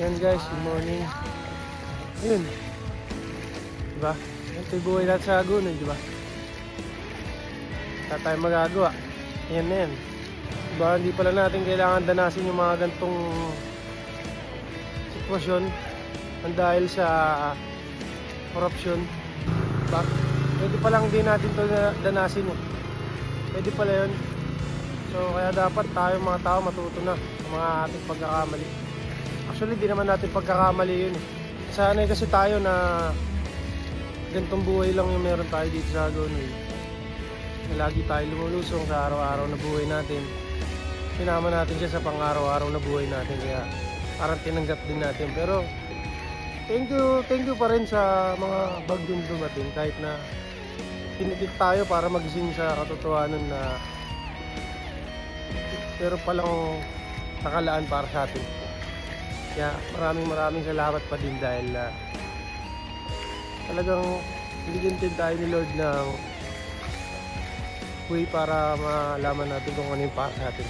Yan guys, good morning. Yun. Diba? Ito yung buhay natin sa Agunoy, diba? Wala tayong magagawa. Yan na yan. Diba, hindi pala natin kailangan danasin yung mga gantong sitwasyon ang dahil sa corruption. Diba? Pwede pa lang din natin to na- danasin eh. Pwede pala yun. So kaya dapat tayo mga tao matuto na sa mga ating pagkakamali. Actually, di naman natin pagkakamali yun eh. Sanay kasi tayo na gantong buhay lang yung meron tayo dito sa Agonoy. Na lagi tayo lumulusong sa araw-araw na buhay natin. Sinama natin siya sa pang-araw-araw na buhay natin. Kaya parang tinanggap din natin. Pero thank you, thank you pa rin sa mga bagyong dumating kahit na pinikit tayo para magising sa katotohanan na pero palang nakalaan para sa atin. Kaya maraming maraming salamat pa din dahil ah, talagang binigyan din tayo ni Lord ng way para malaman natin kung ano yung para sa atin.